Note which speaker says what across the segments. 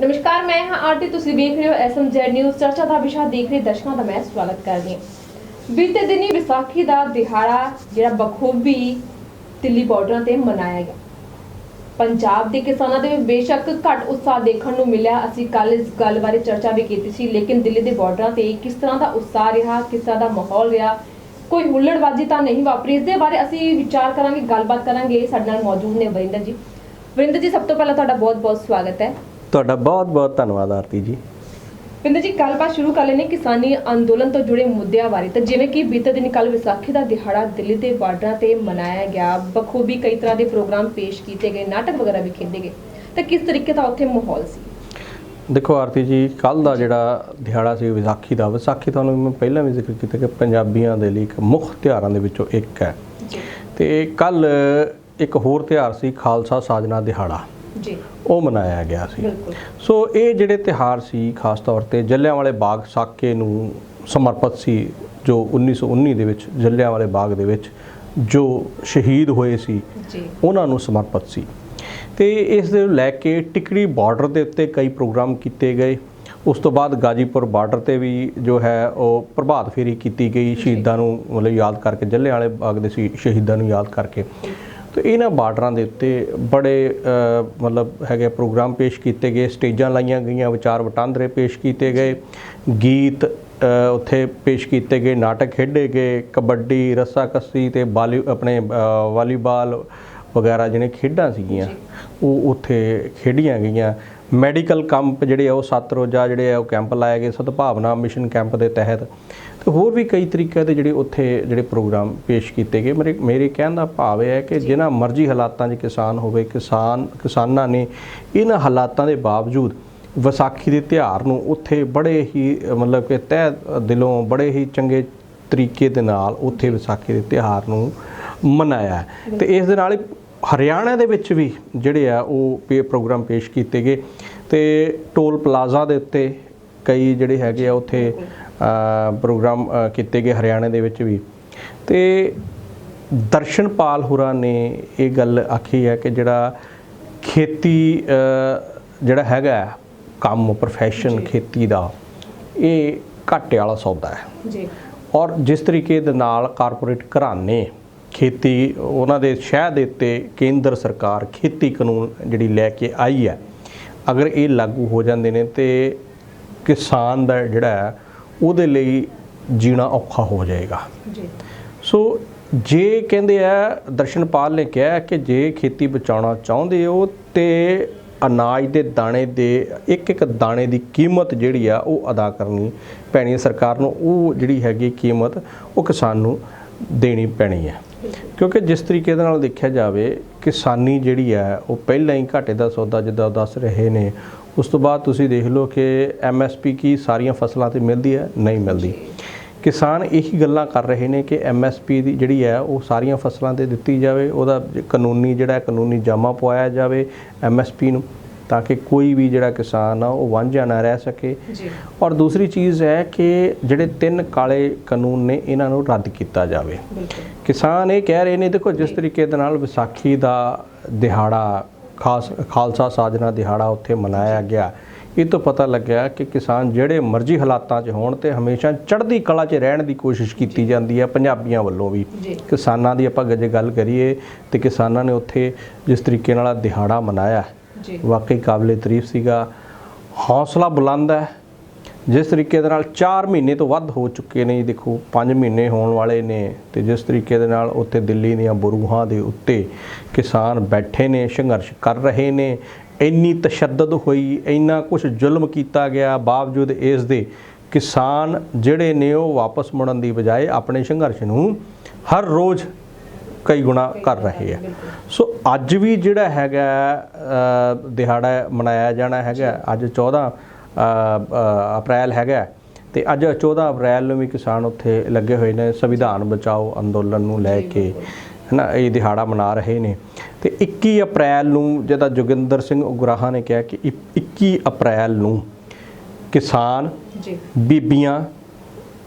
Speaker 1: ਨਮਸਕਾਰ, ਮੈਂ ਹਾਂ ਆਰਤੀ। ਤੁਸੀਂ ਵੇਖ ਰਹੇ ਹੋ ਐਸਐਮਜ਼ੈਡ ਨਿਊਜ਼। ਚਰਚਾ ਦਾ ਵਿਸ਼ਾ ਦੇਖ ਰਹੇ ਦਰਸ਼ਕਾਂ ਦਾ ਮੈਂ ਸਵਾਗਤ ਕਰਦੀ ਹਾਂ। ਬੀਤੇ ਦਿਨੀ ਵਿਸਾਖੀ ਦਾ ਦਿਹਾੜਾ, ਜਿਹੜਾ ਬਖੂਬੀ ਦਿੱਲੀ ਬਾਰਡਰਾਂ ਤੇ ਮਨਾਇਆ ਗਿਆ। ਪੰਜਾਬ ਦੇ ਕਿਸਾਨਾਂ ਦੇ ਵਿੱਚ ਬੇਸ਼ੱਕ ਘੱਟ ਉਤਸ਼ਾਹ ਦੇਖਣ ਨੂੰ ਮਿਲਿਆ। ਅਸੀਂ ਕੱਲ ਇਸ ਗੱਲ ਬਾਰੇ ਚਰਚਾ ਵੀ ਕੀਤੀ ਸੀ, ਲੇਕਿਨ ਦਿੱਲੀ ਦੇ ਬਾਰਡਰਾਂ ਤੇ ਕਿਸ ਤਰ੍ਹਾਂ ਦਾ ਉਤਸ਼ਾਹ ਰਿਹਾ, ਕਿਸ ਤਰ੍ਹਾਂ ਦਾ ਮਾਹੌਲ ਰਿਹਾ, ਕੋਈ ਹੁੱਲੜਬਾਜ਼ੀ ਤਾਂ ਨਹੀਂ ਵਾਪਰੀ। ਇਸ ਦੇ ਬਾਰੇ ਅਸੀਂ ਵਿਚਾਰ ਕਰਾਂਗੇ, ਗੱਲਬਾਤ ਕਰਾਂਗੇ। ਸਾਡੇ ਨਾਲ ਮੌਜੂਦ ਨੇ ਵਰਿੰਦਰ ਜੀ। ਵਰਿੰਦਰ ਜੀ, ਸਭ ਤੋਂ ਪਹਿਲਾਂ ਤੁਹਾਡਾ ਬਹੁਤ-ਬਹੁਤ ਸਵਾਗਤ ਹੈ।
Speaker 2: ਤੁਹਾਡਾ ਬਹੁਤ ਬਹੁਤ ਧੰਨਵਾਦ ਆਰਤੀ ਜੀ।
Speaker 1: ਪਿੰਦਰ ਜੀ ਗੱਲਬਾਤ ਸ਼ੁਰੂ ਕਰ ਲੈਣੇ ਕਿਸਾਨੀ ਅੰਦੋਲਨ ਤੋਂ ਜੁੜੇ ਮੁੱਦਿਆਂ ਬਾਰੇ। ਤਾਂ ਜਿਵੇਂ ਕਿ ਬੀਤੇ ਦਿਨ ਕੱਲ ਵਿਸਾਖੀ ਦਾ ਦਿਹਾੜਾ ਦਿੱਲੀ ਦੇ ਬਾਰਡਰਾਂ ਤੇ ਮਨਾਇਆ ਗਿਆ। ਬਖੂਬੀ ਕਈ ਤਰ੍ਹਾਂ ਦੇ ਪ੍ਰੋਗਰਾਮ ਪੇਸ਼ ਕੀਤੇ ਗਏ ਨਾਟਕ ਵਗੈਰਾ ਵੀ ਖੇਡੇ ਗਏ। ਤਾਂ ਕਿਸ ਤਰੀਕੇ ਦਾ ਉੱਥੇ ਮਾਹੌਲ ਸੀ?
Speaker 2: ਦੇਖੋ ਆਰਤੀ ਜੀ ਕੱਲ ਦਾ ਜਿਹੜਾ ਦਿਹਾੜਾ ਸੀ ਵਿਸਾਖੀ ਦਾ ਵਿਸਾਖੀ ਤੁਹਾਨੂੰ ਮੈਂ ਪਹਿਲਾਂ ਵੀ ਜ਼ਿਕਰ ਕੀਤਾ ਕਿ ਪੰਜਾਬੀਆਂ ਦੇ ਲਈ ਇੱਕ ਮੁੱਖ ਤਿਉਹਾਰਾਂ ਦੇ ਵਿੱਚੋਂ ਇੱਕ ਹੈ। ਤੇ ਕੱਲ ਇੱਕ ਹੋਰ ਤਿਉਹਾਰ ਸੀ ਖਾਲਸਾ ਸਾਜਨਾ ਦਿਹਾੜਾ।
Speaker 1: ਜੀ।
Speaker 2: ਉਹ ਮਨਾਇਆ ਗਿਆ ਸੀ। ਸੋ ਇਹ ਜਿਹੜੇ ਤਿਉਹਾਰ ਸੀ ਖਾਸ ਤੌਰ ਤੇ ਜੱਲਿਆਂਵਾਲੇ ਬਾਗ ਸਾਕੇ ਨੂੰ ਸਮਰਪਿਤ ਸੀ ਜੋ 1919 ਦੇ ਵਿੱਚ ਜੱਲਿਆਂਵਾਲੇ ਬਾਗ ਦੇ ਵਿੱਚ ਜੋ ਸ਼ਹੀਦ ਹੋਏ ਸੀ ਉਹਨਾਂ ਨੂੰ ਸਮਰਪਿਤ ਸੀ। ਤੇ ਇਸ ਦੇ ਲੈ ਕੇ ਟਿਕੜੀ ਬਾਰਡਰ ਦੇ ਉੱਤੇ ਕਈ ਪ੍ਰੋਗਰਾਮ ਕੀਤੇ ਗਏ। ਉਸ ਤੋਂ ਬਾਅਦ ਗਾਜੀਪੁਰ ਬਾਰਡਰ ਤੇ ਵੀ ਜੋ ਹੈ ਉਹ ਪ੍ਰਭਾਤ ਫੇਰੀ ਕੀਤੀ ਗਈ ਸ਼ਹੀਦਾਂ ਨੂੰ ਮਤਲਬ ਯਾਦ ਕਰਕੇ ਜੱਲਿਆਂਵਾਲੇ ਬਾਗ ਦੇ ਸੀ ਸ਼ਹੀਦਾਂ ਨੂੰ ਯਾਦ ਕਰਕੇ। ਤੇ ਇਹਨਾਂ ਬਾਰਡਰਾਂ ਦੇ ਉੱਤੇ ਬੜੇ ਮਤਲਬ ਹੈਗੇ ਪ੍ਰੋਗਰਾਮ ਪੇਸ਼ ਕੀਤੇ ਗਏ ਸਟੇਜਾਂ ਲਾਈਆਂ ਗਈਆਂ ਵਿਚਾਰ ਵਟਾਂਦਰੇ ਪੇਸ਼ ਕੀਤੇ ਗਏ ਗੀਤ ਉੱਥੇ ਪੇਸ਼ ਕੀਤੇ ਗਏ ਨਾਟਕ ਖੇਡੇ ਗਏ ਕਬੱਡੀ ਰੱਸਾਕੱਸੀ ਤੇ ਬਾਲੀ ਆਪਣੇ ਵਾਲੀਬਾਲ ਵਗੈਰਾ ਜਿਹੜੇ ਖੇਡਾਂ ਸੀਗੀਆਂ ਉਹ ਉੱਥੇ ਖੇਡੀਆਂ ਗਈਆਂ। ਮੈਡੀਕਲ ਕੈਂਪ ਜਿਹੜੇ ਆ ਉਹ ਸੱਤ ਰੋਜ਼ਾ ਜਿਹੜੇ ਆ ਉਹ ਕੈਂਪ ਲਾਏ ਗਏ ਸਦਭਾਵਨਾ ਮਿਸ਼ਨ ਕੈਂਪ ਦੇ ਤਹਿਤ। ਤੇ ਹੋਰ ਵੀ ਕਈ ਤਰੀਕੇ ਦੇ ਜਿਹੜੇ ਉੱਥੇ ਜਿਹੜੇ ਪ੍ਰੋਗਰਾਮ ਪੇਸ਼ ਕੀਤੇ ਗਏ। ਮੇਰੇ ਮੇਰੇ ਕਹਿਣ ਦਾ ਭਾਵ ਇਹ ਹੈ ਕਿ ਜਿਨ੍ਹਾਂ ਮਰਜ਼ੀ ਹਾਲਾਤਾਂ 'ਚ ਕਿਸਾਨ ਹੋਵੇ ਕਿਸਾਨ ਕਿਸਾਨਾਂ ਨੇ ਇਹਨਾਂ ਹਾਲਾਤਾਂ ਦੇ ਬਾਵਜੂਦ ਵਿਸਾਖੀ ਦੇ ਤਿਉਹਾਰ ਨੂੰ ਉੱਥੇ ਬੜੇ ਹੀ ਮਤਲਬ ਕਿ ਤਹਿ ਦਿਲੋਂ ਬੜੇ ਹੀ ਚੰਗੇ ਤਰੀਕੇ ਦੇ ਨਾਲ ਉੱਥੇ ਵਿਸਾਖੀ ਦੇ ਤਿਉਹਾਰ ਨੂੰ ਮਨਾਇਆ। ਤੇ ਇਸ ਦੇ ਨਾਲ ਹਰਿਆਣਾ ਦੇ ਵਿੱਚ ਵੀ ਜਿਹੜੇ ਆ ਉਹ ਪੇ ਪ੍ਰੋਗਰਾਮ ਪੇਸ਼ ਕੀਤੇ ਗਏ। ਤੇ ਟੋਲ ਪਲਾਜ਼ਾ ਦੇ ਉੱਤੇ ਕਈ ਜਿਹੜੇ ਹੈਗੇ ਆ ਉੱਥੇ ਪ੍ਰੋਗਰਾਮ ਕੀਤੇ ਗਏ ਹਰਿਆਣਾ ਦੇ ਵਿੱਚ ਵੀ। ਤੇ ਦਰਸ਼ਨਪਾਲ ਹੁਰਾਂ ਨੇ ਇਹ ਗੱਲ ਆਖੀ ਹੈ ਕਿ ਜਿਹੜਾ ਖੇਤੀ ਜਿਹੜਾ ਹੈਗਾ ਕੰਮ ਪ੍ਰੋਫੈਸ਼ਨ ਖੇਤੀ ਦਾ ਇਹ ਘਾਟੇ ਵਾਲਾ ਸੌਦਾ ਹੈ।
Speaker 1: ਜੀ।
Speaker 2: ਔਰ ਜਿਸ ਤਰੀਕੇ ਦੇ ਨਾਲ ਕਾਰਪੋਰੇਟ ਘਰਾਣੇ ਖੇਤੀ ਉਹਨਾਂ ਦੇ ਸ਼ਹਿ ਦੇ ਉੱਤੇ ਕੇਂਦਰ ਸਰਕਾਰ ਖੇਤੀ ਕਾਨੂੰਨ ਜਿਹੜੀ ਲੈ ਕੇ ਆਈ ਹੈ ਅਗਰ ਇਹ ਲਾਗੂ ਹੋ ਜਾਂਦੇ ਨੇ ਤੇ ਕਿਸਾਨ ਦਾ ਜਿਹੜਾ ਹੈ ਉਹਦੇ ਲਈ ਜੀਣਾ ਔਖਾ ਹੋ ਜਾਏਗਾ।
Speaker 1: ਜੀ।
Speaker 2: ਸੋ ਜੇ ਕਹਿੰਦੇ ਆ ਦਰਸ਼ਨਪਾਲ ਨੇ ਕਿਹਾ ਕਿ ਜੇ ਖੇਤੀ ਬਚਾਉਣਾ ਚਾਹੁੰਦੇ ਹੋ ਤੇ ਅਨਾਜ ਦੇ ਦਾਣੇ ਦੇ ਇੱਕ ਇੱਕ ਦਾਣੇ ਦੀ ਕੀਮਤ ਜਿਹੜੀ ਆ ਉਹ ਅਦਾ ਕਰਨੀ ਪੈਣੀ ਹੈ। ਸਰਕਾਰ ਨੂੰ ਉਹ ਜਿਹੜੀ ਹੈਗੀ ਕੀਮਤ ਉਹ ਕਿਸਾਨ ਨੂੰ ਦੇਣੀ ਪੈਣੀ ਹੈ। ਕਿਉਂਕਿ ਜਿਸ ਤਰੀਕੇ ਦੇ ਨਾਲ ਦੇਖਿਆ ਜਾਵੇ ਕਿਸਾਨੀ ਜਿਹੜੀ ਹੈ ਉਹ ਪਹਿਲਾਂ ਹੀ ਘਾਟੇ ਦਾ ਸੌਦਾ ਜਿੱਦਾਂ ਦੱਸ ਰਹੇ ਨੇ ਉਸ ਤੋਂ ਬਾਅਦ ਤੁਸੀਂ ਦੇਖ ਲਓ ਕਿ ਐਮਐਸਪੀ ਕੀ ਸਾਰੀਆਂ ਫਸਲਾਂ ਤੇ ਮਿਲਦੀ ਹੈ ਨਹੀਂ ਮਿਲਦੀ। ਕਿਸਾਨ ਇਹੀ ਗੱਲਾਂ ਕਰ ਰਹੇ ਨੇ ਕਿ ਐਮਐਸਪੀ ਦੀ ਜਿਹੜੀ ਹੈ ਉਹ ਸਾਰੀਆਂ ਫਸਲਾਂ ਤੇ ਦਿੱਤੀ ਜਾਵੇ ਉਹਦਾ ਕਾਨੂੰਨੀ ਜਿਹੜਾ ਕਾਨੂੰਨੀ ਜਾਮਾ ਪਵਾਇਆ ਜਾਵੇ ਐਮਐਸਪੀ ਨੂੰ ਤਾਂ ਕਿ ਕੋਈ ਵੀ ਜਿਹੜਾ ਕਿਸਾਨ ਆ ਉਹ ਵਾਂਝਾ ਨਾ ਰਹਿ ਸਕੇ।
Speaker 1: ਜੀ।
Speaker 2: ਔਰ ਦੂਸਰੀ ਚੀਜ਼ ਹੈ ਕਿ ਜਿਹੜੇ ਤਿੰਨ ਕਾਲੇ ਕਾਨੂੰਨ ਨੇ ਇਹਨਾਂ ਨੂੰ ਰੱਦ ਕੀਤਾ ਜਾਵੇ। ਕਿਸਾਨ ਇਹ ਕਹਿ ਰਹੇ ਨੇ ਦੇਖੋ ਜਿਸ ਤਰੀਕੇ ਦੇ ਨਾਲ ਵਿਸਾਖੀ ਦਾ ਦਿਹਾੜਾ ਖਾਸ ਖਾਲਸਾ ਸਾਜਨਾ ਦਿਹਾੜਾ ਉੱਥੇ ਮਨਾਇਆ ਗਿਆ। ਇਹ ਤੋਂ ਪਤਾ ਲੱਗਿਆ ਕਿ ਕਿਸਾਨ ਜਿਹੜੇ ਮਰਜ਼ੀ ਹਾਲਾਤਾਂ 'ਚ ਹੋਣ ਤੇ ਹਮੇਸ਼ਾ ਚੜ੍ਹਦੀ ਕਲਾ 'ਚ ਰਹਿਣ ਦੀ ਕੋਸ਼ਿਸ਼ ਕੀਤੀ ਜਾਂਦੀ ਹੈ ਪੰਜਾਬੀਆਂ ਵੱਲੋਂ ਵੀ। ਕਿਸਾਨਾਂ ਦੀ ਆਪਾਂ ਜੇ ਗੱਲ ਕਰੀਏ ਤੇ ਕਿਸਾਨਾਂ ਨੇ ਉੱਥੇ ਜਿਸ ਤਰੀਕੇ ਨਾਲ ਦਿਹਾੜਾ ਮਨਾਇਆ। ਵਾਕਈ ਕਾਬਲੇ ਤਾਰੀਫ ਸੀਗਾ। ਹੌਸਲਾ ਬੁਲੰਦ ਹੈ। ਜਿਸ ਤਰੀਕੇ ਦੇ ਨਾਲ 4 ਮਹੀਨੇ ਤੋਂ ਵੱਧ ਹੋ ਚੁੱਕੇ ਨੇ ਜੀ ਦੇਖੋ 5 ਮਹੀਨੇ ਹੋਣ ਵਾਲੇ ਨੇ ਤੇ ਜਿਸ ਤਰੀਕੇ ਦੇ ਨਾਲ ਉੱਥੇ ਦਿੱਲੀ ਦੀਆਂ ਬਰੂਹਾਂ ਦੇ ਉੱਤੇ ਕਿਸਾਨ ਬੈਠੇ ਨੇ ਸੰਘਰਸ਼ ਕਰ ਰਹੇ ਨੇ ਇੰਨੀ ਤਸ਼ੱਦਦ ਹੋਈ ਇੰਨਾ ਕੁਝ ਜ਼ੁਲਮ ਕੀਤਾ ਗਿਆ ਬਾਵਜੂਦ ਇਸ ਦੇ ਕਿਸਾਨ ਜਿਹੜੇ ਨੇ ਉਹ ਵਾਪਸ ਮੁੜਨ ਦੀ ਬਜਾਏ ਆਪਣੇ ਸੰਘਰਸ਼ ਨੂੰ ਹਰ ਰੋਜ਼ ਕਈ ਗੁਣਾ ਕਰ ਰਹੇ ਆ। ਸੋ ਅੱਜ ਵੀ ਜਿਹੜਾ ਹੈਗਾ ਦਿਹਾੜਾ ਮਨਾਇਆ ਜਾਣਾ ਹੈਗਾ ਅੱਜ 14 ਅ, ਅ, ਅਪ੍ਰੈਲ ਹੈਗਾ ਤੇ ਅੱਜ 14 ਅਪ੍ਰੈਲ ਨੂੰ ਵੀ ਕਿਸਾਨ ਉੱਥੇ ਲੱਗੇ ਹੋਏ ਨੇ ਸੰਵਿਧਾਨ ਬਚਾਓ ਅੰਦੋਲਨ ਨੂੰ ਲੈ ਕੇ। ਹਨਾ ਇਹ ਦਿਹਾੜਾ ਮਨਾ ਰਹੇ ਨੇ। ਤੇ 21 ਅਪ੍ਰੈਲ ਨੂੰ ਜਿਹਦਾ ਜੋਗਿੰਦਰ ਸਿੰਘ ਉਗਰਾਹਾਂ ਨੇ ਕਿਹਾ ਕਿ ਇ- 21 ਅਪ੍ਰੈਲ ਨੂੰ ਕਿਸਾਨ
Speaker 1: ਜੀ।
Speaker 2: ਬੀਬੀਆਂ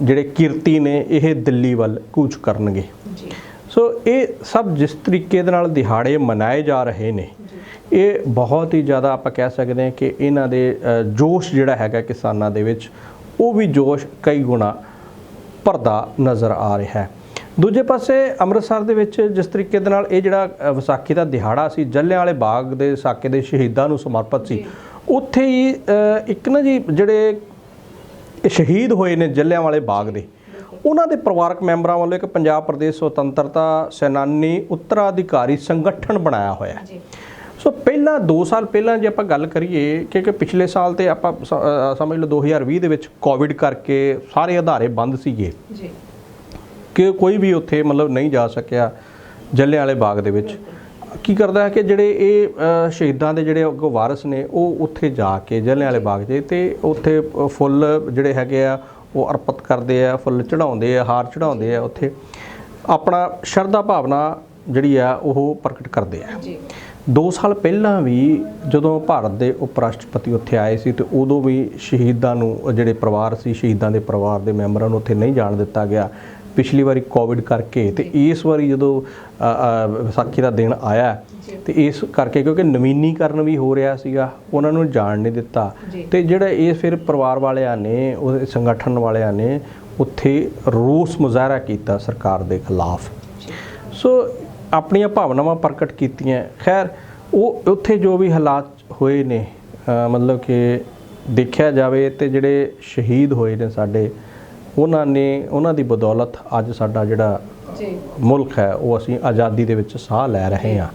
Speaker 2: ਜਿਹੜੇ ਕਿਰਤੀ ਨੇ ਇਹ ਦਿੱਲੀ ਵੱਲ ਕੂਚ ਕਰਨਗੇ।
Speaker 1: ਜੀ।
Speaker 2: ਸੋ ਇਹ ਸਭ ਜਿਸ ਤਰੀਕੇ ਦੇ ਨਾਲ ਦਿਹਾੜੇ ਮਨਾਏ ਜਾ ਰਹੇ ਨੇ ਇਹ ਬਹੁਤ ਹੀ ਜ਼ਿਆਦਾ ਆਪਾਂ ਕਹਿ ਸਕਦੇ ਹਾਂ ਕਿ ਇਹਨਾਂ ਦੇ ਜੋਸ਼ ਜਿਹੜਾ ਹੈਗਾ ਕਿਸਾਨਾਂ ਦੇ ਵਿੱਚ ਉਹ ਵੀ ਜੋਸ਼ ਕਈ ਗੁਣਾ ਭਰਦਾ ਨਜ਼ਰ ਆ ਰਿਹਾ ਹੈ। ਦੂਜੇ ਪਾਸੇ ਅੰਮ੍ਰਿਤਸਰ ਦੇ ਵਿੱਚ ਜਿਸ ਤਰੀਕੇ ਦੇ ਨਾਲ ਇਹ ਜਿਹੜਾ ਵਿਸਾਖੀ ਦਾ ਦਿਹਾੜਾ ਸੀ ਜਲਿਆਂਵਾਲੇ ਬਾਗ ਦੇ ਸਾਕੇ ਦੇ ਸ਼ਹੀਦਾਂ ਨੂੰ ਸਮਰਪਿਤ ਸੀ ਉੱਥੇ ਹੀ ਇੱਕ ਨਾ ਜੀ ਜਿਹੜੇ ਸ਼ਹੀਦ ਹੋਏ ਨੇ ਜਲਿਆਂਵਾਲੇ ਬਾਗ ਦੇ ਉਹਨਾਂ ਦੇ ਪਰਿਵਾਰਕ ਮੈਂਬਰਾਂ ਵੱਲੋਂ ਇੱਕ ਪੰਜਾਬ ਪ੍ਰਦੇਸ਼ ਸੁਤੰਤਰਤਾ ਸੈਨਾਨੀ ਉੱਤਰਾਧਿਕਾਰੀ ਸੰਗਠਨ ਬਣਾਇਆ ਹੋਇਆ ਹੈ। ਸੋ ਪਹਿਲਾਂ 2 ਸਾਲ ਪਹਿਲਾਂ ਜੇ ਆਪਾਂ ਗੱਲ ਕਰੀਏ ਕਿ ਕਿ ਪਿਛਲੇ ਸਾਲ ਤੇ ਆਪਾਂ ਸਮਝ ਲਓ 2020 ਦੇ ਵਿੱਚ ਕੋਵਿਡ ਕਰਕੇ ਸਾਰੇ ਅਧਾਰੇ ਬੰਦ ਸੀਗੇ।
Speaker 1: ਜੀ।
Speaker 2: ਕਿ ਕੋਈ ਵੀ ਉੱਥੇ ਮਤਲਬ ਨਹੀਂ ਜਾ ਸਕਿਆ ਜਲਿਆਂਵਾਲੇ ਬਾਗ ਦੇ ਵਿੱਚ। ਕੀ ਕਰਦਾ ਹੈ ਕਿ ਜਿਹੜੇ ਇਹ ਸ਼ਹੀਦਾਂ ਦੇ ਜਿਹੜੇ ਵਾਰਸ ਨੇ ਉਹ ਉੱਥੇ ਜਾ ਕੇ ਜਲਿਆਂਵਾਲੇ ਬਾਗ 'ਚ ਤੇ ਉੱਥੇ ਫੁੱਲ ਜਿਹੜੇ ਹੈਗੇ ਆ ਉਹ ਅਰਪਿਤ ਕਰਦੇ ਆ ਫੁੱਲ ਚੜਾਉਂਦੇ ਆ ਹਾਰ ਚੜਾਉਂਦੇ ਆ ਉੱਥੇ। ਆਪਣਾ ਸ਼ਰਧਾ ਭਾਵਨਾ ਜਿਹੜੀ ਆ ਉਹ ਪ੍ਰਗਟ ਕਰਦੇ ਆ।
Speaker 1: ਜੀ।
Speaker 2: 2 ਸਾਲ ਪਹਿਲਾਂ ਵੀ ਜਦੋਂ ਭਾਰਤ ਦੇ ਉਪ ਰਾਸ਼ਟਰਪਤੀ ਉੱਥੇ ਆਏ ਸੀ ਤੇ ਉਦੋਂ ਵੀ ਸ਼ਹੀਦਾਂ ਨੂੰ ਜਿਹੜੇ ਪਰਿਵਾਰ ਸੀ ਸ਼ਹੀਦਾਂ ਦੇ ਪਰਿਵਾਰ ਦੇ ਮੈਂਬਰਾਂ ਨੂੰ ਉੱਥੇ ਨਹੀਂ ਜਾਣ ਦਿੱਤਾ ਗਿਆ। ਪਿਛਲੀ ਵਾਰੀ ਕੋਵਿਡ ਕਰਕੇ ਤੇ ਇਸ ਵਾਰੀ ਜਦੋਂ ਵਿਸਾਖੀ ਦਾ ਦਿਨ ਆਇਆ ਤੇ ਇਸ ਕਰਕੇ ਕਿਉਂਕਿ ਨਵੀਨੀਕਰਨ ਵੀ ਹੋ ਰਿਹਾ ਸੀਗਾ ਉਹਨਾਂ ਨੂੰ ਜਾਣ ਨਹੀਂ ਦਿੱਤਾ। ਤੇ ਜਿਹੜਾ ਇਹ ਫਿਰ ਪਰਿਵਾਰ ਵਾਲਿਆਂ ਨੇ ਉਹ ਸੰਗਠਨ ਵਾਲਿਆਂ ਨੇ ਉੱਥੇ ਰੋਸ ਮੁਜ਼ਾਹਰਾ ਕੀਤਾ ਸਰਕਾਰ ਦੇ ਖਿਲਾਫ। ਸੋ ਆਪਣੀਆਂ ਭਾਵਨਾਵਾਂ ਪ੍ਰਗਟ ਕੀਤੀਆਂ। ਖੈਰ ਉਹ ਉੱਥੇ ਜੋ ਵੀ ਹਾਲਾਤ ਹੋਏ ਨੇ ਮਤਲਬ ਕਿ ਦੇਖਿਆ ਜਾਵੇ ਤੇ ਜਿਹੜੇ ਸ਼ਹੀਦ ਹੋਏ ਨੇ ਸਾਡੇ ਉਹਨਾਂ ਨੇ ਉਹਨਾਂ ਦੀ ਬਦੌਲਤ ਅੱਜ ਸਾਡਾ ਜਿਹੜਾ
Speaker 1: ਜੀ।
Speaker 2: ਮੁਲਕ ਹੈ ਉਹ ਅਸੀਂ ਆਜ਼ਾਦੀ ਦੇ ਵਿੱਚ ਸਾਹ ਲੈ ਰਹੇ ਹਾਂ।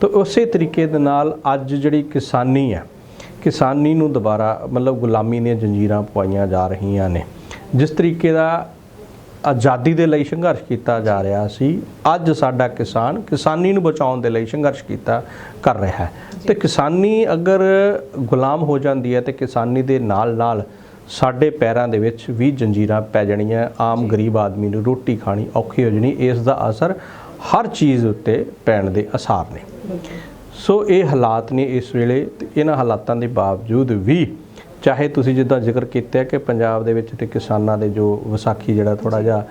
Speaker 2: ਤਾਂ ਉਸੇ ਤਰੀਕੇ ਦੇ ਨਾਲ ਅੱਜ ਜਿਹੜੀ ਕਿਸਾਨੀ ਹੈ ਕਿਸਾਨੀ ਨੂੰ ਦੁਬਾਰਾ ਮਤਲਬ ਗੁਲਾਮੀ ਦੀਆਂ ਜੰਜੀਰਾਂ ਪਵਾਈਆਂ ਜਾ ਰਹੀਆਂ ਨੇ। ਜਿਸ ਤਰੀਕੇ ਦਾ ਆਜ਼ਾਦੀ ਦੇ ਲਈ ਸੰਘਰਸ਼ ਕੀਤਾ ਜਾ ਰਿਹਾ ਸੀ ਅੱਜ ਸਾਡਾ ਕਿਸਾਨ ਕਿਸਾਨੀ ਨੂੰ ਬਚਾਉਣ ਦੇ ਲਈ ਸੰਘਰਸ਼ ਕੀਤਾ ਕਰ ਰਿਹਾ ਹੈ। ਤੇ ਕਿਸਾਨੀ ਅਗਰ ਗੁਲਾਮ ਹੋ ਜਾਂਦੀ ਹੈ ਤੇ ਕਿਸਾਨੀ ਦੇ ਨਾਲ ਨਾਲ ਸਾਡੇ ਪੈਰਾਂ ਦੇ ਵਿੱਚ ਵੀ ਜੰਜੀਰਾਂ ਪੈ ਜਾਣੀਆਂ ਆਮ ਗਰੀਬ ਆਦਮੀ ਨੂੰ ਰੋਟੀ ਖਾਣੀ ਔਖੀ ਹੋ ਜਾਣੀ ਇਸ ਦਾ ਅਸਰ ਹਰ ਚੀਜ਼ ਉੱਤੇ ਪੈਣ ਦੇ ਅਸਾਰ ਨੇ। ਸੋ ਇਹ ਹਾਲਾਤ ਨੇ ਇਸ ਵੇਲੇ ਤੇ ਇਹਨਾਂ ਹਾਲਾਤਾਂ ਦੇ ਬਾਵਜੂਦ ਵੀ ਚਾਹੇ ਤੁਸੀਂ ਜਿੱਦਾਂ ਜ਼ਿਕਰ ਕੀਤਾ ਕਿ ਪੰਜਾਬ ਦੇ ਵਿੱਚ ਤੇ ਕਿਸਾਨਾਂ ਦੇ ਜੋ ਵਿਸਾਖੀ ਜਿਹੜਾ ਥੋੜਾ ਜਿਹਾ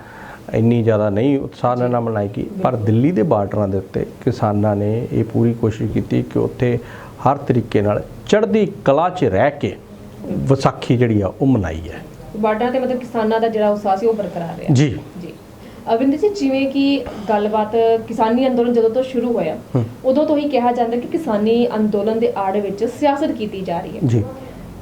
Speaker 2: ਇੰਨੀ ਜ਼ਿਆਦਾ ਨਹੀਂ ਉਤਸ਼ਾਹ ਨਾਲ ਮਨਾਈ ਗਈ ਪਰ ਦਿੱਲੀ ਦੇ ਬਾਰਡਰਾਂ ਦੇ ਉੱਤੇ ਕਿਸਾਨਾਂ ਨੇ ਇਹ ਪੂਰੀ ਕੋਸ਼ਿਸ਼ ਕੀਤੀ ਕਿ ਉੱਥੇ ਹਰ ਤਰੀਕੇ ਨਾਲ ਚੜ੍ਹਦੀ ਕਲਾ 'ਚ ਰਹਿ ਕੇ ਵਿਸਾਖੀ ਜਿਹੜੀ ਆ ਉਹ ਮਨਾਈ ਹੈ
Speaker 1: ਬਾਰਡਰਾਂ ਤੇ ਮਤਲਬ ਕਿਸਾਨਾਂ ਦਾ ਜਿਹੜਾ ਉਤਸ਼ਾਹ ਸੀ ਉਹ ਬਰਕਰਾਰ ਰਿਹਾ।
Speaker 2: ਜੀ।
Speaker 1: ਜੀ। ਅਵਿੰਦਰ ਜੀ ਜਿਵੇਂ ਕਿ ਗੱਲਬਾਤ ਕਿਸਾਨੀ ਅੰਦੋਲਨ ਜਦੋਂ ਤੋਂ ਸ਼ੁਰੂ ਹੋਇਆ ਉਦੋਂ ਤੋਂ ਹੀ ਕਿਹਾ ਜਾਂਦਾ ਕਿ ਕਿਸਾਨੀ ਅੰਦੋਲਨ ਦੇ ਆੜ ਵਿੱਚ ਸਿਆਸਤ ਕੀਤੀ ਜਾ ਰਹੀ ਹੈ।
Speaker 2: ਜੀ।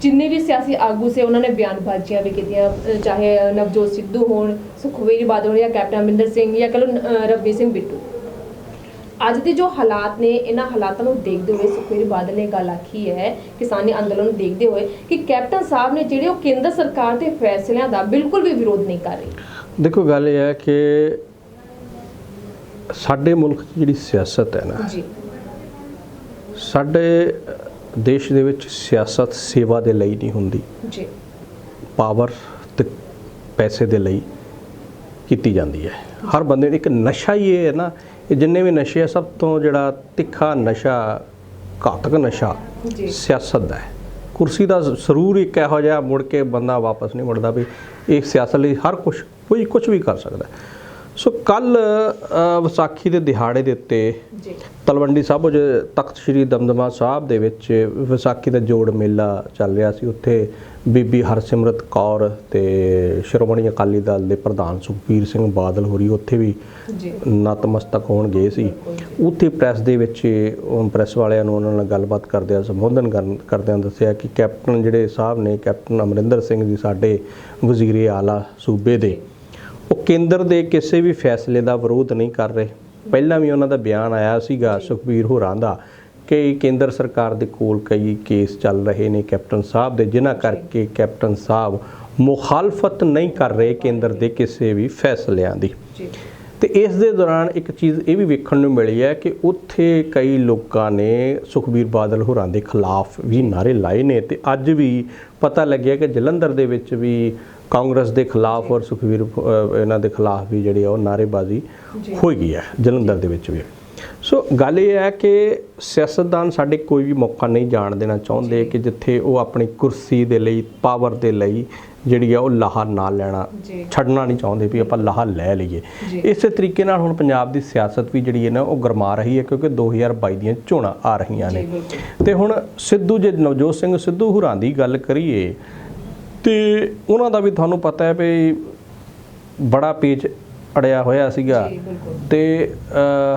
Speaker 1: ਜਿੰਨੇ ਵੀ ਸਿਆਸੀ ਆਗੂ ਸੇ ਉਹਨਾਂ ਨੇ ਬਿਆਨਬਾਜ਼ੀਆਂ ਵੀ ਕੀਤੀਆਂ ਚਾਹੇ ਨਵਜੋਤ ਸਿੱਧੂ ਹੋਣ ਸੁਖਵੀਰ ਬਾਦਲ ਜਾਂ ਕੈਪਟਨ ਅਮਰਿੰਦਰ ਸਿੰਘ ਜਾਂ ਅਹ ਰਵਨੀਤ ਸਿੰਘ ਬਿੱਟੂ। ਅੱਜ ਦੇ ਜੋ ਹਾਲਾਤ ਨੇ ਇਹਨਾਂ ਹਾਲਾਤਾਂ ਨੂੰ ਦੇਖਦੇ ਹੋਏ ਸੁਖਵੀਰ ਬਾਦਲ ਨੇ ਗੱਲ ਆਖੀ ਹੈ ਕਿਸਾਨੀ ਅੰਦੋਲਨ ਨੂੰ ਦੇਖਦੇ ਹੋਏ ਕਿ ਕੈਪਟਨ ਸਾਹਿਬ ਨੇ ਜਿਹੜੇ ਉਹ ਕੇਂਦਰ ਸਰਕਾਰ ਦੇ ਫੈਸਲਿਆਂ ਦਾ ਬਿਲਕੁਲ ਵੀ ਵਿਰੋਧ ਨਹੀਂ ਕਰ ਰਹੇ।
Speaker 2: ਦੇਖੋ ਗੱਲ ਇਹ ਹੈ ਕਿ ਸਾਡੇ ਮੁਲਕ 'ਚ ਜਿਹੜੀ ਸਿਆਸਤ ਹੈ ਨਾ
Speaker 1: ਜੀ।
Speaker 2: ਸਾਡੇ ਦੇਸ਼ ਦੇ ਵਿੱਚ ਸਿਆਸਤ ਸੇਵਾ ਦੇ ਲਈ ਨਹੀਂ ਹੁੰਦੀ।
Speaker 1: ਜੀ।
Speaker 2: ਪਾਵਰ ਤੇ ਪੈਸੇ ਦੇ ਲਈ ਕੀਤੀ ਜਾਂਦੀ ਹੈ। ਹਰ ਬੰਦੇ ਨੂੰ ਇੱਕ ਨਸ਼ਾ ਹੀ ਇਹ ਹੈ ਨਾ ਇਹ ਜਿੰਨੇ ਵੀ ਨਸ਼ੇ ਆ ਸਭ ਤੋਂ ਜਿਹੜਾ ਤਿੱਖਾ ਨਸ਼ਾ ਘਾਤਕ ਨਸ਼ਾ
Speaker 1: ਜੀ।
Speaker 2: ਸਿਆਸਤ ਦਾ ਹੈ। ਕੁਰਸੀ ਦਾ ਸਰੂਰ ਇੱਕ ਇਹੋ ਜਿਹਾ ਮੁੜ ਕੇ ਬੰਦਾ ਵਾਪਸ ਨਹੀਂ ਮੁੜਦਾ ਵੀ ਇਹ ਸਿਆਸਤ ਲਈ ਹਰ ਕੁਝ ਕੋਈ ਕੁਝ ਵੀ ਕਰ ਸਕਦਾ। ਸੋ ਕੱਲ ਵਿਸਾਖੀ ਦੇ ਦਿਹਾੜੇ ਦੇ ਉੱਤੇ
Speaker 1: ਜੀ।
Speaker 2: ਤਲਵੰਡੀ ਸਾਬੋ ਜ ਤਖਤ ਸ੍ਰੀ ਦਮਦਮਾ ਸਾਹਿਬ ਦੇ ਵਿੱਚ ਵਿਸਾਖੀ ਦਾ ਜੋੜ ਮੇਲਾ ਚੱਲ ਰਿਹਾ ਸੀ ਉੱਥੇ ਬੀਬੀ ਹਰਸਿਮਰਤ ਕੌਰ ਤੇ ਸ਼੍ਰੋਮਣੀ ਅਕਾਲੀ ਦਲ ਦੇ ਪ੍ਰਧਾਨ ਸੁਖਬੀਰ ਸਿੰਘ ਬਾਦਲ ਹੋਰੀ ਉੱਥੇ ਵੀ
Speaker 1: ਜੀ।
Speaker 2: ਨਤਮਸਤਕ ਹੋਣ ਗਏ ਸੀ। ਉੱਥੇ ਪ੍ਰੈਸ ਦੇ ਵਿੱਚ ਉਹ ਪ੍ਰੈਸ ਵਾਲਿਆਂ ਨੂੰ ਉਹਨਾਂ ਨਾਲ ਗੱਲਬਾਤ ਕਰਦਿਆਂ ਸੰਬੋਧਨ ਕਰਦਿਆਂ ਦੱਸਿਆ ਕਿ ਕੈਪਟਨ ਜਿਹੜੇ ਸਾਹਿਬ ਨੇ ਕੈਪਟਨ ਅਮਰਿੰਦਰ ਸਿੰਘ ਜੀ ਸਾਡੇ ਵਜ਼ੀਰੇ ਆਲਾ ਸੂਬੇ ਦੇ ਉਹ ਕੇਂਦਰ ਦੇ ਕਿਸੇ ਵੀ ਫੈਸਲੇ ਦਾ ਵਿਰੋਧ ਨਹੀਂ ਕਰ ਰਹੇ। ਪਹਿਲਾਂ ਵੀ ਉਹਨਾਂ ਦਾ ਬਿਆਨ ਆਇਆ ਸੀਗਾ ਸੁਖਬੀਰ ਹੋਰਾਂ ਦਾ ਕਿ ਕੇਂਦਰ ਸਰਕਾਰ ਦੇ ਕੋਲ ਕਈ ਕੇਸ ਚੱਲ ਰਹੇ ਨੇ ਕੈਪਟਨ ਸਾਹਿਬ ਦੇ ਜਿਨ੍ਹਾਂ ਕਰਕੇ ਕੈਪਟਨ ਸਾਹਿਬ ਮੁਖਾਲਫਤ ਨਹੀਂ ਕਰ ਰਹੇ ਕੇਂਦਰ ਦੇ ਕਿਸੇ ਵੀ ਫੈਸਲਿਆਂ ਦੀ। ਤੇ ਇਸ ਦੇ ਦੌਰਾਨ ਇੱਕ ਚੀਜ਼ ਇਹ ਵੀ ਵੇਖਣ ਨੂੰ ਮਿਲੀ ਹੈ ਕਿ ਉੱਥੇ ਕਈ ਲੋਕਾਂ ਨੇ ਸੁਖਬੀਰ ਬਾਦਲ ਹੋਰਾਂ ਦੇ ਖਿਲਾਫ ਵੀ ਨਾਰੇ ਲਾਏ ਨੇ ਤੇ ਅੱਜ ਵੀ ਪਤਾ ਲੱਗਿਆ ਕਿ ਜਲੰਧਰ ਦੇ ਵਿੱਚ ਵੀ ਕਾਂਗਰਸ ਦੇ ਖਿਲਾਫ ਔਰ ਸੁਖਬੀਰ ਅਹ, ਇਹਨਾਂ ਦੇ ਖਿਲਾਫ ਵੀ ਜਿਹੜੀ ਆ ਉਹ ਨਾਰੇਬਾਜ਼ੀ। ਹੋਈ ਗਈ ਹੈ ਜਲੰਧਰ ਦੇ ਵਿੱਚ ਵੀ। ਸੋ ਗੱਲ ਇਹ ਹੈ ਕਿ ਸਿਆਸਤਦਾਨ ਸਾਡੇ ਕੋਈ ਵੀ ਮੌਕਾ ਨਹੀਂ ਜਾਣ ਦੇਣਾ ਚਾਹੁੰਦੇ ਕਿ ਜਿੱਥੇ ਉਹ ਆਪਣੀ ਕੁਰਸੀ ਦੇ ਲਈ ਪਾਵਰ ਦੇ ਲਈ ਜਿਹੜੀ ਆ ਉਹ ਲਾਹਾ ਨਾਲ ਲੈਣਾ ਛੱਡਣਾ ਨਹੀਂ ਚਾਹੁੰਦੇ ਵੀ ਆਪਾਂ ਲਾਹਾ ਲੈ ਲਈਏ। ਇਸੇ ਤਰੀਕੇ ਨਾਲ ਹੁਣ ਪੰਜਾਬ ਦੀ ਸਿਆਸਤ ਵੀ ਜਿਹੜੀ ਹੈ ਨਾ ਉਹ ਗਰਮਾ ਰਹੀ ਹੈ ਕਿਉਂਕਿ 2022 ਦੀਆਂ ਚੋਣਾਂ ਆ ਰਹੀਆਂ ਨੇ। ਤੇ ਹੁਣ ਸਿੱਧੂ ਜੇ ਨਵਜੋਤ ਸਿੰਘ ਸਿੱਧੂ ਹੁਰਾਂ ਦੀ ਗੱਲ ਕਰੀਏ ਤੇ ਉਹਨਾਂ ਦਾ ਵੀ ਤੁਹਾਨੂੰ ਪਤਾ ਹੈ ਵੀ ਬੜਾ ਪੇਚ ਅੜਿਆ ਹੋਇਆ ਸੀਗਾ। ਤੇ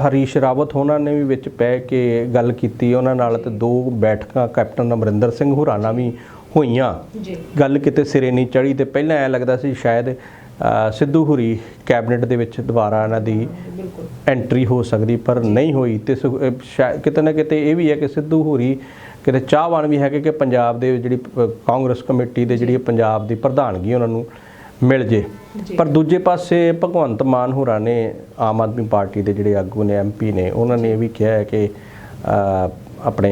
Speaker 2: ਹਰੀਸ਼ ਰਾਵਤ ਉਹਨਾਂ ਨੇ ਵੀ ਵਿੱਚ ਪੈ ਕੇ ਗੱਲ ਕੀਤੀ ਉਹਨਾਂ ਨਾਲ ਤੇ ਦੋ ਬੈਠਕਾਂ ਕੈਪਟਨ ਅਮਰਿੰਦਰ ਸਿੰਘ ਹੁਰਾਨਾ ਵੀ ਹੋਈਆਂ।
Speaker 1: ਜੀ।
Speaker 2: ਗੱਲ ਕਿਤੇ ਸਿਰੇ ਨਹੀਂ ਚੜੀ ਤੇ ਪਹਿਲਾਂ ਐ ਲੱਗਦਾ ਸੀ ਸ਼ਾਇਦ ਸਿੱਧੂ ਹੁਰੀ ਕੈਬਨਿਟ ਦੇ ਵਿੱਚ ਦੁਬਾਰਾ ਇਹਨਾਂ ਦੀ ਐਂਟਰੀ ਹੋ ਸਕਦੀ ਪਰ ਨਹੀਂ ਹੋਈ ਤੇ ਕਿਤੇ ਨਾ ਕਿਤੇ ਇਹ ਵੀ ਹੈ ਕਿ ਸਿੱਧੂ ਹੋਰੀ ਕਿਤੇ ਚਾਹਵਾਨ ਵੀ ਹੈਗੇ ਕਿ ਪੰਜਾਬ ਦੇ ਜਿਹੜੀ ਕਾਂਗਰਸ ਕਮੇਟੀ ਦੇ ਜਿਹੜੀ ਪੰਜਾਬ ਦੀ ਪ੍ਰਧਾਨਗੀ ਉਹਨਾਂ ਨੂੰ ਮਿਲ ਜੇ। ਪਰ ਦੂਜੇ ਪਾਸੇ ਭਗਵੰਤ ਮਾਨ ਹੋਰਾਂ ਨੇ ਆਮ ਆਦਮੀ ਪਾਰਟੀ ਦੇ ਜਿਹੜੇ ਆਗੂ ਨੇ ਐਮਪੀ ਨੇ ਉਹਨਾਂ ਨੇ ਇਹ ਵੀ ਕਿਹਾ ਹੈ ਕਿ ਆਪਣੇ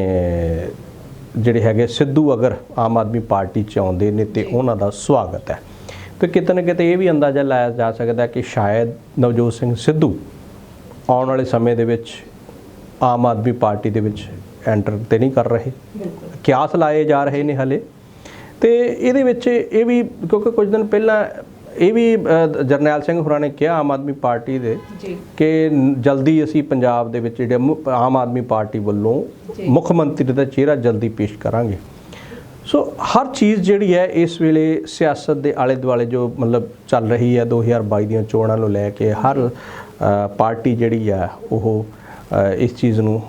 Speaker 2: ਜਿਹੜੇ ਹੈਗੇ ਸਿੱਧੂ ਅਗਰ ਆਮ ਆਦਮੀ ਪਾਰਟੀ ਚ ਆਉਂਦੇ ਨੇ ਤੇ ਉਹਨਾਂ ਦਾ ਸਵਾਗਤ ਹੈ। ਤੇ ਕਿਤੇ ਨਾ ਕਿਤੇ ਇਹ ਵੀ ਅੰਦਾਜ਼ਾ ਲਾਇਆ ਜਾ ਸਕਦਾ ਕਿ ਸ਼ਾਇਦ ਨਵਜੋਤ ਸਿੰਘ ਸਿੱਧੂ ਆਉਣ ਵਾਲੇ ਸਮੇਂ ਦੇ ਵਿੱਚ ਆਮ ਆਦਮੀ ਪਾਰਟੀ ਦੇ ਵਿੱਚ ਐਂਟਰ ਤੇ ਨਹੀਂ ਕਰ ਰਹੇ। ਕਿਆਸ ਲਾਏ ਜਾ ਰਹੇ ਨੇ ਹਲੇ। ਤੇ ਇਹਦੇ ਵਿੱਚ ਇਹ ਵੀ ਕਿਉਂਕਿ ਕੁਝ ਦਿਨ ਪਹਿਲਾਂ ਇਹ ਵੀ ਜਰਨੈਲ ਸਿੰਘ ਹੋਰਾਂ ਨੇ ਕਿਹਾ ਆਮ ਆਦਮੀ ਪਾਰਟੀ ਦੇ
Speaker 1: ਜੀ।
Speaker 2: ਕਿ ਜਲਦੀ ਅਸੀਂ ਪੰਜਾਬ ਦੇ ਵਿੱਚ ਜਿਹੜੇ ਆਮ ਆਦਮੀ ਪਾਰਟੀ ਵੱਲੋਂ। ਮੁੱਖ ਮੰਤਰੀ ਦਾ ਚਿਹਰਾ ਜਲਦੀ ਪੇਸ਼ ਕਰਾਂਗੇ। ਸੋ ਹਰ ਚੀਜ਼ ਜਿਹੜੀ ਹੈ ਇਸ ਵੇਲੇ ਸਿਆਸਤ ਦੇ ਆਲੇ ਦੁਆਲੇ ਜੋ ਮਤਲਬ ਚੱਲ ਰਹੀ ਹੈ 2022 ਦੀਆਂ ਚੋਣਾਂ ਨੂੰ ਲੈ ਕੇ ਹਰ ਪਾਰਟੀ ਜਿਹੜੀ ਹੈ ਉਹ ਇਸ ਚੀਜ਼ ਨੂੰ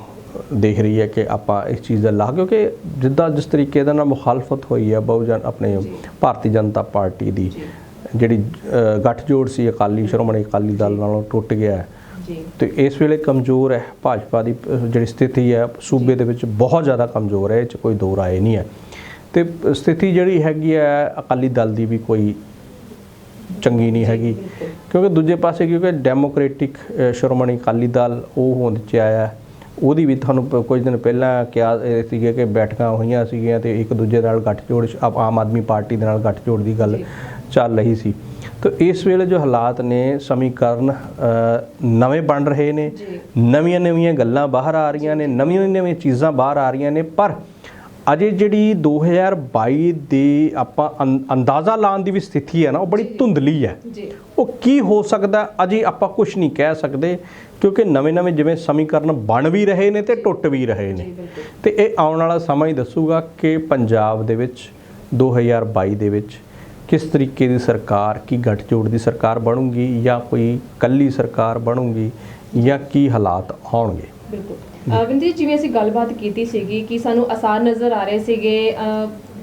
Speaker 2: ਦੇਖ ਰਹੀ ਹੈ ਕਿ ਆਪਾਂ ਇਸ ਚੀਜ਼ ਦਾ ਲਾਭ ਕਿਉਂਕਿ ਜਿੱਦਾਂ ਜਿਸ ਤਰੀਕੇ ਦਾ ਨਾਲ ਮੁਖਾਲਫਤ ਹੋਈ ਹੈ ਬਹੁਜਨ ਆਪਣੇ। ਭਾਰਤੀ ਜਨਤਾ ਪਾਰਟੀ ਦੀ ਜਿਹੜੀ ਗੱਠਜੋੜ ਸੀ ਅਕਾਲੀ ਸ਼੍ਰੋਮਣੀ ਅਕਾਲੀ ਦਲ ਨਾਲੋਂ ਟੁੱਟ ਗਿਆ ਹੈ।
Speaker 1: ਜੀ।
Speaker 2: ਤੇ ਇਸ ਵੇਲੇ ਕਮਜ਼ੋਰ ਹੈ ਭਾਜਪਾ ਦੀ ਜਿਹੜੀ ਸਥਿਤੀ ਹੈ ਸੂਬੇ ਦੇ ਵਿੱਚ ਬਹੁਤ ਜ਼ਿਆਦਾ ਕਮਜ਼ੋਰ ਹੈ ਇਹ 'ਚ ਕੋਈ ਦੋ ਰਾਏ ਨਹੀਂ ਹੈ। ਤੇ ਸਥਿਤੀ ਜਿਹੜੀ ਹੈਗੀ ਹੈ ਅਕਾਲੀ ਦਲ ਦੀ ਵੀ ਕੋਈ ਚੰਗੀ ਨਹੀਂ ਹੈਗੀ। ਕਿਉਂਕਿ ਦੂਜੇ ਪਾਸੇ ਕਿਉਂਕਿ ਡੈਮੋਕ੍ਰੈਟਿਕ ਸ਼੍ਰੋਮਣੀ ਅਕਾਲੀ ਦਲ ਉਹ ਹੋਂਦ 'ਚ ਆਇਆ ਉਹਦੀ ਵੀ ਤੁਹਾਨੂੰ ਕੁਝ ਦਿਨ ਪਹਿਲਾਂ ਕਿਹਾ ਸੀਗੇ ਕਿ ਬੈਠਕਾਂ ਹੋਈਆਂ ਸੀਗੀਆਂ ਤੇ ਇੱਕ ਦੂਜੇ ਨਾਲ ਗੱਠਜੋੜ ਆਮ ਆਦਮੀ ਪਾਰਟੀ ਦੇ ਨਾਲ ਗੱਠਜੋੜ ਦੀ ਗੱਲ। ਚੱਲ ਰਹੀ ਸੀ ਤਾਂ ਇਸ ਵੇਲੇ ਜੋ ਹਾਲਾਤ ਨੇ ਸਮੀਕਰਨ ਨਵੇਂ ਬਣ ਰਹੇ ਨੇ ਨਵੀਆਂ ਨਵੀਆਂ ਗੱਲਾਂ ਬਾਹਰ ਆ ਰਹੀਆਂ ਨੇ ਨਵੀਆਂ ਨਵੀਆਂ ਚੀਜ਼ਾਂ ਬਾਹਰ ਆ ਰਹੀਆਂ ਨੇ ਪਰ ਅਜੇ ਜਿਹੜੀ 2022 ਦੀ ਆਪਾਂ ਅੰ- ਅੰਦਾਜ਼ਾ ਲਾਉਣ ਦੀ ਵੀ ਸਥਿਤੀ ਹੈ ਨਾ ਉਹ ਬੜੀ। ਧੁੰਦਲੀ ਹੈ।
Speaker 1: ਜੀ।
Speaker 2: ਉਹ ਕੀ ਹੋ ਸਕਦਾ ਅਜੇ ਆਪਾਂ ਕੁਝ ਨਹੀਂ ਕਹਿ ਸਕਦੇ ਕਿਉਂਕਿ ਨਵੇਂ-ਨਵੇਂ ਜਿਵੇਂ ਸਮੀਕਰਨ ਬਣ ਵੀ ਰਹੇ ਨੇ ਤੇ ਟੁੱਟ ਵੀ ਰਹੇ ਨੇ। ਤੇ ਇਹ ਆਉਣ ਵਾਲਾ ਸਮਾਂ ਹੀ ਦੱਸੂਗਾ ਕਿ ਪੰਜਾਬ ਦੇ ਵਿੱਚ 2022 ਦੇ ਵਿੱਚ ਕਿਸ ਤਰੀਕੇ ਦੀ ਸਰਕਾਰ ਕੀ ਗੱਠਜੋੜ ਦੀ ਸਰਕਾਰ ਬਣੂਗੀ ਜਾਂ ਕੋਈ ਕੱਲੀ ਸਰਕਾਰ ਬਣੂਗੀ ਜਾਂ ਕੀ ਹਾਲਾਤ ਆਉਣਗੇ।
Speaker 1: ਬਿਲਕੁਲ। ਅਵਿੰਦਰ ਜਿਵੇਂ ਅਸੀਂ ਗੱਲਬਾਤ ਕੀਤੀ ਸੀਗੀ ਕਿ ਸਾਨੂੰ ਆਸਾਨ ਨਜ਼ਰ ਆ ਰਹੇ ਸੀਗੇ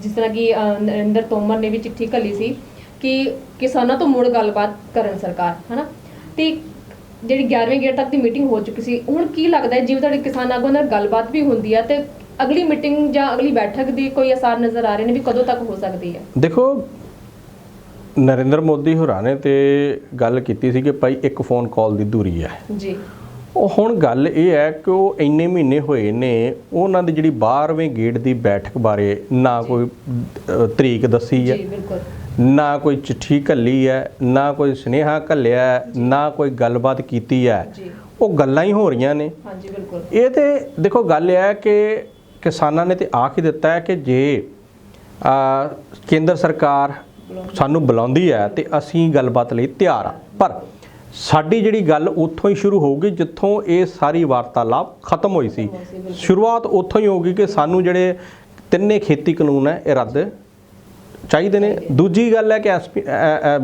Speaker 1: ਜਿਸ ਤਰ੍ਹਾਂ ਕਿ ਨਰਿੰਦਰ ਤੋਮਰ ਨੇ ਵੀ ਚਿੱਠੀ ਘੱਲੀ ਸੀ ਕਿ ਕਿਸਾਨਾਂ ਤੋਂ ਮੁੜ ਗੱਲਬਾਤ ਕਰਨ ਸਰਕਾਰ ਹਨਾ? ਤੇ ਜਿਹੜੀ 11ਵੇਂ ਗੇੜ ਤੱਕ ਦੀ ਮੀਟਿੰਗ ਹੋ ਚੁੱਕੀ ਸੀ ਹੁਣ ਕੀ ਲੱਗਦਾ ਹੈ ਜਿਵੇਂ ਤੁਹਾਡੇ ਕਿਸਾਨ ਆਗੂਆਂ ਨਾਲ ਗੱਲਬਾਤ ਵੀ ਹੁੰਦੀ ਹੈ ਤੇ ਅਗਲੀ ਮੀਟਿੰਗ ਜਾਂ ਅਗਲੀ ਬੈਠਕ ਦੀ ਕੋਈ ਆਸਾਰ ਨਜ਼ਰ ਆ ਰਹੇ ਨੇ ਵੀ ਕਦੋਂ ਤੱਕ ਹੋ ਸਕਦੀ ਹੈ?
Speaker 2: ਦੇਖੋ ਨਰਿੰਦਰ ਮੋਦੀ ਹੋਰਾਂ ਨੇ ਤੇ ਗੱਲ ਕੀਤੀ ਸੀ ਕਿ ਭਾਈ ਇੱਕ ਫੋਨ ਕਾਲ ਦੀ ਦੂਰੀ ਹੈ।
Speaker 1: ਜੀ।
Speaker 2: ਉਹ ਹੁਣ ਗੱਲ ਇਹ ਹੈ ਕਿ ਉਹ ਇੰਨੇ ਮਹੀਨੇ ਹੋਏ ਨੇ ਉਹਨਾਂ ਦੀ ਜਿਹੜੀ 12ਵੇਂ ਗੇੜ ਦੀ ਬੈਠਕ ਬਾਰੇ ਨਾ ਕੋਈ ਤਰੀਕ ਦੱਸੀ ਹੈ।
Speaker 1: ਜੀ ਬਿਲਕੁਲ।
Speaker 2: ਨਾ ਕੋਈ ਚਿੱਠੀ ਘੱਲੀ ਹੈ ਨਾ ਕੋਈ ਸੁਨੇਹਾ ਘੱਲਿਆ ਹੈ, ਨਾ ਕੋਈ ਗੱਲਬਾਤ ਕੀਤੀ ਹੈ।
Speaker 1: ਜੀ।
Speaker 2: ਉਹ ਗੱਲਾਂ ਹੀ ਹੋ ਰਹੀਆਂ ਨੇ।
Speaker 1: ਹਾਂਜੀ ਬਿਲਕੁਲ।
Speaker 2: ਇਹ ਤੇ ਦੇਖੋ ਗੱਲ ਇਹ ਹੈ ਕਿ ਕਿਸਾਨਾਂ ਨੇ ਤੇ ਆਖ ਹੀ ਦਿੱਤਾ ਹੈ ਕਿ ਜੇ ਆ ਕੇਂਦਰ ਸਰਕਾਰ ਸਾਨੂੰ ਬੁਲਾਉਂਦੀ ਹੈ ਤੇ ਅਸੀਂ ਗੱਲਬਾਤ ਲਈ ਤਿਆਰ ਆ ਪਰ ਸਾਡੀ ਜਿਹੜੀ ਗੱਲ ਉੱਥੋਂ ਹੀ ਸ਼ੁਰੂ ਹੋਊਗੀ ਜਿੱਥੋਂ ਇਹ ਸਾਰੀ ਵਾਰਤਾਲਾਪ ਖਤਮ ਹੋਈ ਸੀ। ਸ਼ੁਰੂਆਤ ਉੱਥੋਂ ਹੀ ਹੋਊਗੀ ਕਿ ਸਾਨੂੰ ਜਿਹੜੇ ਤਿੰਨੇ ਖੇਤੀ ਕਾਨੂੰਨ ਹੈ ਇਹ ਰੱਦ ਚਾਹੀਦੇ ਨੇ। ਦੂਜੀ ਗੱਲ ਹੈ ਕਿ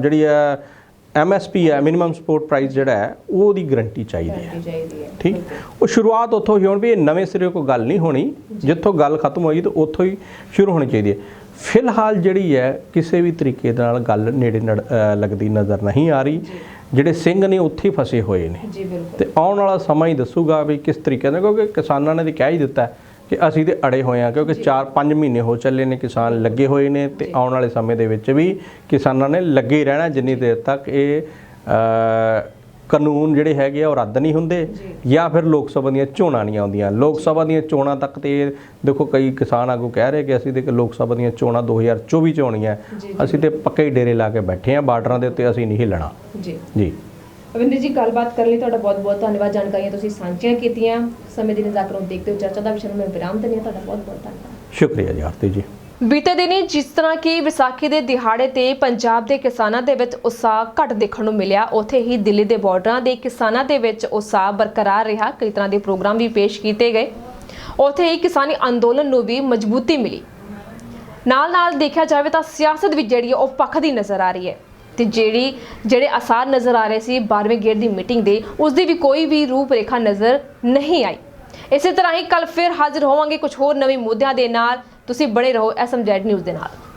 Speaker 2: ਜਿਹੜੀ ਹੈ ਐਮਐਸਪੀ ਹੈ ਮਿਨੀਮਮ ਸਪੋਰਟ ਪ੍ਰਾਈਸ ਜਿਹੜਾ ਹੈ ਉਹਦੀ ਗਰੰਟੀ ਚਾਹੀਦੀ ਹੈ।
Speaker 1: ਹੈ।
Speaker 2: ਠੀਕ? ਉਹ ਸ਼ੁਰੂਆਤ ਉੱਥੋਂ ਹੀ ਹੋਣ ਵੀ ਇਹ ਨਵੇਂ ਸਿਰੇ ਕੋਈ ਗੱਲ ਨਹੀਂ ਹੋਣੀ। ਜਿੱਥੋਂ ਗੱਲ ਖਤਮ ਹੋਈ ਤਾਂ ਉੱਥੋਂ ਹੀ ਸ਼ੁਰੂ ਹੋਣੀ ਚਾਹੀਦੀ ਹੈ। ਫਿਲਹਾਲ ਜਿਹੜੀ ਹੈ ਕਿਸੇ ਵੀ ਤਰੀਕੇ ਦੇ ਨਾਲ ਗੱਲ ਨੇੜੇ ਲੱਗਦੀ ਨਜ਼ਰ ਨਹੀਂ ਆ ਰਹੀ। ਜਿਹੜੇ ਸਿੰਘ ਨੇ ਉੱਥੇ ਹੀ ਫਸੇ ਹੋਏ ਨੇ।
Speaker 1: ਜੀ ਬਿਲਕੁਲ।
Speaker 2: ਤੇ ਆਉਣ ਵਾਲਾ ਸਮਾਂ ਹੀ ਦੱਸੂਗਾ ਵੀ ਕਿਸ ਤਰੀਕੇ ਨਾਲ ਕਿਉਂਕਿ ਕਿਸਾਨਾਂ ਨੇ ਤੇ ਕਹਿ ਹੀ ਦਿੱਤਾ ਕਿ ਅਸੀਂ ਤੇ ਅੜੇ ਹੋਏ ਆ ਕਿਉਂਕਿ 4-5 ਮਹੀਨੇ ਹੋ ਚੱਲੇ ਨੇ ਕਿਸਾਨ ਲੱਗੇ ਹੋਏ ਨੇ ਤੇ ਆਉਣ ਵਾਲੇ ਸਮੇਂ ਦੇ ਵਿੱਚ ਵੀ ਕਿਸਾਨਾਂ ਨੇ ਲੱਗੇ ਰਹਿਣਾ ਜਿੰਨੀ ਦੇਰ ਤੱਕ ਇਹ ਕਾਨੂੰਨ ਜਿਹੜੇ ਹੈਗੇ ਆ ਉਹ ਰੱਦ ਨਹੀਂ ਹੁੰਦੇ
Speaker 1: ਜੀ।
Speaker 2: ਫਿਰ ਲੋਕ ਸਭਾ ਦੀਆਂ ਚੋਣਾਂ ਨਹੀਂ ਆਉਂਦੀਆਂ। ਲੋਕ ਸਭਾ ਦੀਆਂ ਚੋਣਾਂ ਤੱਕ ਤੇ ਦੇਖੋ ਕਈ ਕਿਸਾਨ ਆਗੂ ਕਹਿ ਰਹੇ ਕਿ ਅਸੀਂ ਤੇ ਲੋਕ ਸਭਾ ਦੀਆਂ ਚੋਣਾਂ 2024 ਚ ਹੋਣੀਆਂ। ਅਸੀਂ ਤੇ ਪੱਕੇ ਹੀ ਡੇਰੇ ਲਾ ਕੇ ਬੈਠੇ ਆ ਬਾਰਡਰਾਂ ਦੇ ਉੱਤੇ ਅਸੀਂ ਨਹੀਂ ਹਿੱਲਣਾ।
Speaker 1: ਜੀ।
Speaker 2: ਜੀ।
Speaker 1: ਅਵਿੰਦਰ ਜੀ ਗੱਲਬਾਤ ਕਰਨ ਲਈ ਤੁਹਾਡਾ ਬਹੁਤ-ਬਹੁਤ ਧੰਨਵਾਦ। ਜਾਣਕਾਰੀਆਂ ਤੁਸੀਂ ਸਾਂਝੀਆਂ ਕੀਤੀਆਂ। ਸਮੇਂ ਦੀ ਨਜ਼ਾਕਤ ਨੂੰ ਦੇਖਦੇ ਹੋ ਚਰਚਾ ਦਾ ਵਿਸ਼ਾ ਨੂੰ ਮੈਂ ਵਿਰਾਮ ਦਿੰਦੀ ਹਾਂ। ਤੁਹਾਡਾ ਬਹੁਤ-ਬਹੁਤ ਧੰਨਵਾਦ।
Speaker 2: ਸ਼ੁਕਰੀਆ ਜੀ ਆਰਤੀ ਜੀ।
Speaker 1: ਬੀਤੇ ਦਿਨੀ ਜਿਸ ਤਰ੍ਹਾਂ ਕਿ ਵਿਸਾਖੀ ਦੇ ਦਿਹਾੜੇ ਤੇ ਪੰਜਾਬ ਦੇ ਕਿਸਾਨਾਂ ਦੇ ਵਿੱਚ ਉਤਸ਼ਾਹ ਘੱਟ ਦੇਖਣ ਨੂੰ ਮਿਲਿਆ, ਉੱਥੇ ਹੀ ਦਿੱਲੀ ਦੇ ਬਾਰਡਰਾਂ ਦੇ ਕਿਸਾਨਾਂ ਦੇ ਵਿੱਚ ਉਤਸ਼ਾਹ ਬਰਕਰਾਰ ਰਿਹਾ। ਕਈ ਤਰ੍ਹਾਂ ਦੇ ਪ੍ਰੋਗਰਾਮ ਵੀ ਪੇਸ਼ ਕੀਤੇ ਗਏ। ਉੱਥੇ ਹੀ ਕਿਸਾਨੀ ਅੰਦੋਲਨ ਨੂੰ ਵੀ ਮਜ਼ਬੂਤੀ ਮਿਲੀ। ਨਾਲ ਨਾਲ ਦੇਖਿਆ ਜਾਵੇ ਤਾਂ ਸਿਆਸਤ ਵੀ ਜਿਹੜੀ ਹੈ ਉਹ ਪੱਖਦੀ ਨਜ਼ਰ ਆ ਰਹੀ ਹੈ ਤੇ ਜਿਹੜੀ, ਜਿਹੜੇ ਅਸਾਰ ਨਜ਼ਰ ਆ ਰਹੇ ਸੀ 12ਵੇਂ ਗੇਟ ਦੀ ਮੀਟਿੰਗ ਦੇ, ਉਸ ਦੀ ਵੀ ਕੋਈ ਵੀ ਰੂਪ ਰੇਖਾ ਨਜ਼ਰ ਨਹੀਂ ਆਈ। ਇਸੇ ਤਰ੍ਹਾਂ ਹੀ ਕੱਲ ਫਿਰ ਹਾਜ਼ਰ ਹੋਵਾਂਗੇ ਕੁਝ ਹੋਰ ਨਵੇਂ ਮੁੱਦਿਆਂ ਦੇ ਨਾਲ। ਤੁਸੀਂ ਬੜੇ ਰਹੋ ਐਸਐਮਜੈਡ ਨਿਊਜ਼ ਦੇ ਨਾਲ।